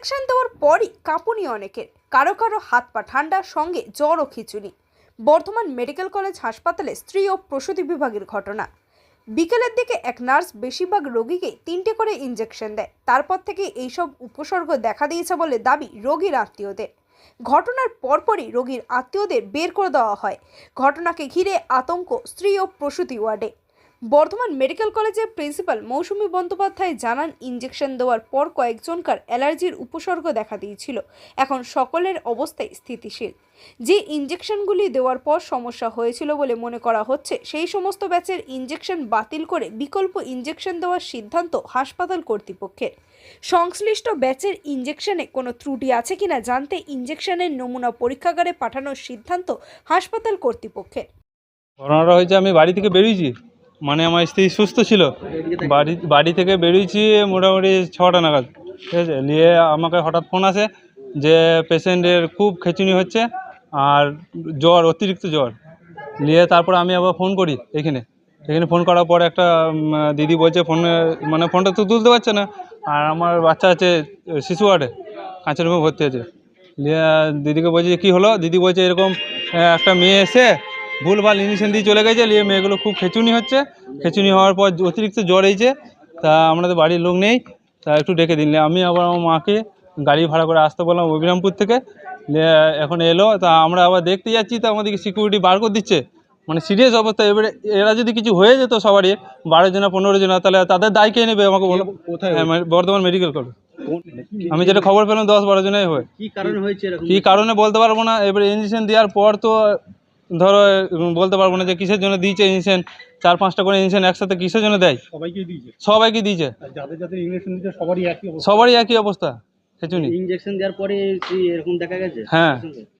Injection দেওয়ার পরই কাঁপুনি অনেকের। কারও কারও হাত পা ঠান্ডার সঙ্গে জ্বর ও খিচুনি। বর্ধমান মেডিকেল কলেজ হাসপাতালে স্ত্রী ও প্রসূতি বিভাগের ঘটনা। বিকেলের দিকে এক নার্স বেশিরভাগ রোগীকে তিনটে করে ইঞ্জেকশন দেয়। তারপর থেকে এইসব উপসর্গ দেখা দিয়েছে বলে দাবি রোগীর আত্মীয়দের। ঘটনার পরপরই রোগীর আত্মীয়দের বের করে দেওয়া হয়। ঘটনাকে ঘিরে আতঙ্ক স্ত্রী ও প্রসূতি ওয়ার্ডে। বর্ধমান মেডিকেল কলেজের প্রিন্সিপাল মৌসুমী বন্দ্যোপাধ্যায় জানান ইঞ্জেকশন দেওয়ার পর কয়েকজনকার অ্যালার্জির উপসর্গ দেখা দিয়েছিল। এখন সকলের অবস্থায় স্থিতিশীল। যে ইঞ্জেকশনগুলি দেওয়ার পর সমস্যা হয়েছিল বলে মনে করা হচ্ছে, সেই সমস্ত ব্যাচের ইঞ্জেকশন বাতিল করে বিকল্প ইঞ্জেকশন দেওয়ার সিদ্ধান্ত হাসপাতাল কর্তৃপক্ষের। সংশ্লিষ্ট ব্যাচের ইঞ্জেকশনে কোনো ত্রুটি আছে কিনা জানতে ইঞ্জেকশনের নমুনা পরীক্ষাগারে পাঠানোর সিদ্ধান্ত হাসপাতাল কর্তৃপক্ষের। ঘটনাটা হয়েছে আমি বাড়ি থেকে বেরিয়েছি। মানে আমার স্ত্রী সুস্থ ছিল। বাড়ি বাড়ি থেকে বেরিয়েছি মোটামুটি ছটা নাগাদ। ঠিক আছে? নিয়ে আমাকে হঠাৎ ফোন আসে যে পেশেন্টের খুব খেচুনি হচ্ছে আর জ্বর, অতিরিক্ত জ্বর। নিয়ে তারপর আমি আবার ফোন করি এখানে। এখানে ফোন করার পর একটা দিদি বলছে ফোনে মানে ফোনটা তো তুলতে পারছে না। আর আমার বাচ্চা আছে শিশু ওয়ার্ডে, কাঁচের রুমে ভর্তি আছে। নিয়ে দিদিকে বলছি কী হলো? দিদি বলছে এরকম একটা মেয়ে এসে ভুলভাল ইঞ্জেকশন দিয়ে চলে গেছে নিয়ে মেয়েগুলো খুব খেচুনি হচ্ছে। খেচুনি হওয়ার পর অতিরিক্ত জ্বর হয়েছে তা আমাদের বাড়ির লোক নেই তা একটু ডেকে দিন। আমি আবার আমার মাকে গাড়ি ভাড়া করে আসতে বললাম অবিরামপুর থেকে এখন এলো তা আমরা আবার দেখতে যাচ্ছি তা আমাদেরকে সিকিউরিটি বার করে দিচ্ছে। মানে সিরিয়াস অবস্থা এবারে এরা যদি কিছু হয়ে যেত সবারই বারো জনা পনেরো জনা তাহলে তাদের দায় কে নেবে? আমাকে বলো। কোথায় হ্যাঁ, মানে বর্ধমান মেডিকেল কলেজ আমি যেটা খবর পেলাম দশ বারো জনাই হয়। কী কারণে বলতে পারব না এবারে ইঞ্জেকশন দেওয়ার পর তো ধরো বলতে পারব না যে কিসের জন্য দিয়েছে ইনসেন চার পাঁচটা করে ইনসেন একসাথে কিসের জন্য দেয়? সবাইকে দিয়েছে। সবাইকে দিয়েছে। যাদের যাদের ইঞ্জেকশন দিচ্ছে সবারই একই অবস্থা। সবারই একই অবস্থা খেচুনি। ইঞ্জেকশন দেওয়ার পরে এরকম দেখা গেছে? হ্যাঁ।